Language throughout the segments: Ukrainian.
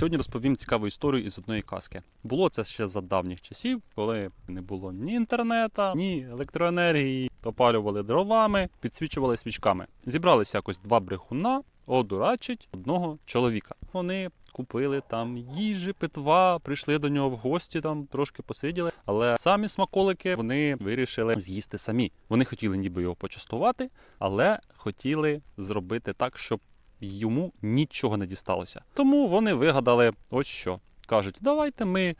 Сьогодні розповім цікаву історію із одної казки. Було це ще за давніх часів, коли не було ні інтернета, ні електроенергії, опалювали дровами, підсвічували свічками. Зібралися якось два брехуна, одурачить одного чоловіка. Вони купили там їжі, питва, прийшли до нього в гості, там трошки посиділи. Але самі смаколики вони вирішили з'їсти самі. Вони хотіли ніби його почастувати, але хотіли зробити так, щоб йому нічого не дісталося. Тому вони вигадали ось що. Кажуть, давайте ми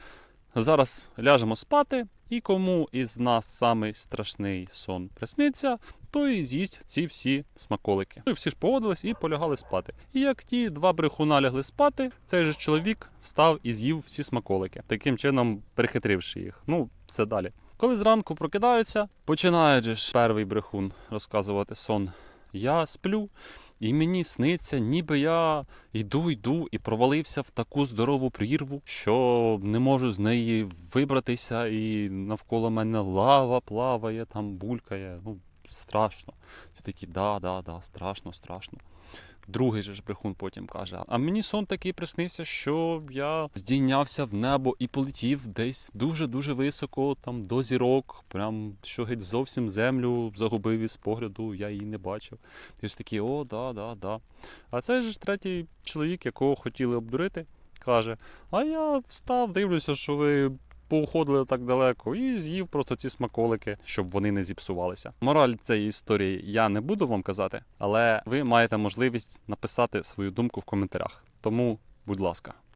зараз ляжемо спати, і кому із нас самий страшний сон присниться, той з'їсть ці всі смаколики. Ну і всі ж погодились і полягали спати. І як ті два брехуна лягли спати, цей же чоловік встав і з'їв всі смаколики, таким чином перехитривши їх. Ну, це далі. Коли зранку прокидаються, починає же ж перший брехун розказувати сон. Я сплю, і мені сниться, ніби я йду, йду і провалився в таку здорову прірву, що не можу з неї вибратися, і навколо мене лава плаває, там булькає. Ну, страшно. Це такі, да, да, да, страшно, страшно. Другий же ж брехун потім каже: А мені сон такий приснився, що я здійнявся в небо і полетів десь дуже-дуже високо, там до зірок, прям що геть зовсім землю загубив із погляду, я її не бачив. І ж такі, о, да, да, да. А же ж третій чоловік, якого хотіли обдурити, каже: А я встав, дивлюся, що ви поуходили так далеко, і з'їв просто ці смаколики, щоб вони не зіпсувалися. Мораль цієї історії я не буду вам казати, але ви маєте можливість написати свою думку в коментарях. Тому, будь ласка.